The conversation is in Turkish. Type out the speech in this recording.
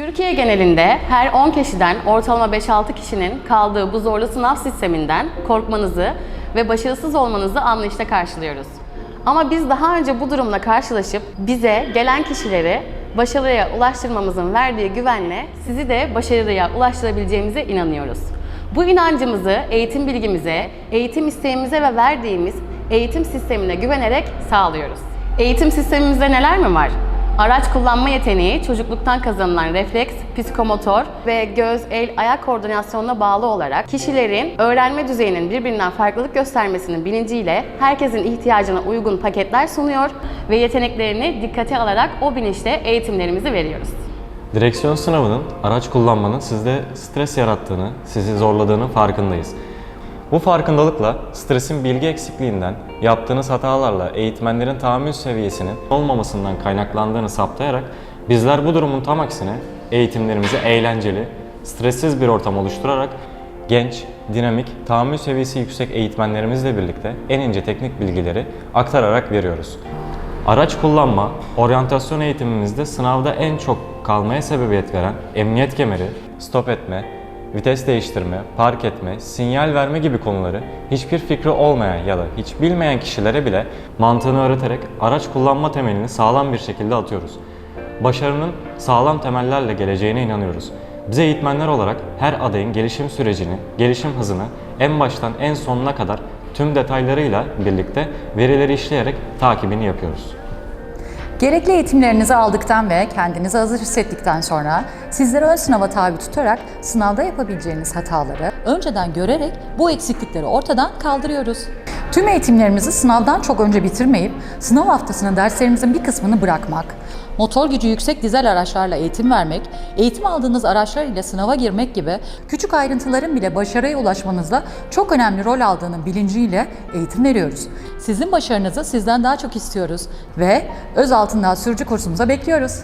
Türkiye genelinde her 10 kişiden ortalama 5-6 kişinin kaldığı bu zorlu sınav sisteminden korkmanızı ve başarısız olmanızı anlayışla karşılıyoruz. Ama biz daha önce bu durumla karşılaşıp bize gelen kişileri başarıya ulaştırmamızın verdiği güvenle sizi de başarıya ulaştırabileceğimize inanıyoruz. Bu inancımızı eğitim bilgimize, eğitim isteğimize ve verdiğimiz eğitim sistemine güvenerek sağlıyoruz. Eğitim sistemimizde neler mi var? Araç kullanma yeteneği çocukluktan kazanılan refleks, psikomotor ve göz, el, ayak koordinasyonuna bağlı olarak kişilerin öğrenme düzeyinin birbirinden farklılık göstermesinin bilinciyle herkesin ihtiyacına uygun paketler sunuyor ve yeteneklerini dikkate alarak o bilinçle eğitimlerimizi veriyoruz. Direksiyon sınavının araç kullanmanın sizde stres yarattığını, sizi zorladığını farkındayız. Bu farkındalıkla stresin bilgi eksikliğinden, yaptığınız hatalarla eğitmenlerin tahammül seviyesinin olmamasından kaynaklandığını saptayarak bizler bu durumun tam aksine eğitimlerimizi eğlenceli, stressiz bir ortam oluşturarak genç, dinamik, tahammül seviyesi yüksek eğitmenlerimizle birlikte en ince teknik bilgileri aktararak veriyoruz. Araç kullanma, oryantasyon eğitimimizde sınavda en çok kalmaya sebebiyet veren emniyet kemeri, stop etme, vites değiştirme, park etme, sinyal verme gibi konuları hiçbir fikri olmayan ya da hiç bilmeyen kişilere bile mantığını öğreterek araç kullanma temelini sağlam bir şekilde atıyoruz. Başarının sağlam temellerle geleceğine inanıyoruz. Bize eğitmenler olarak her adayın gelişim sürecini, gelişim hızını en baştan en sonuna kadar tüm detaylarıyla birlikte verileri işleyerek takibini yapıyoruz. Gerekli eğitimlerinizi aldıktan ve kendinizi hazır hissettikten sonra sizlere ön sınava tabi tutarak sınavda yapabileceğiniz hataları önceden görerek bu eksiklikleri ortadan kaldırıyoruz. Tüm eğitimlerimizi sınavdan çok önce bitirmeyip sınav haftasında derslerimizin bir kısmını bırakmak, motor gücü yüksek dizel araçlarla eğitim vermek, eğitim aldığınız araçlar ile sınava girmek gibi küçük ayrıntıların bile başarıya ulaşmanızda çok önemli rol aldığının bilinciyle eğitim veriyoruz. Sizin başarınızı sizden daha çok istiyoruz ve öz altından sürücü kursumuza bekliyoruz.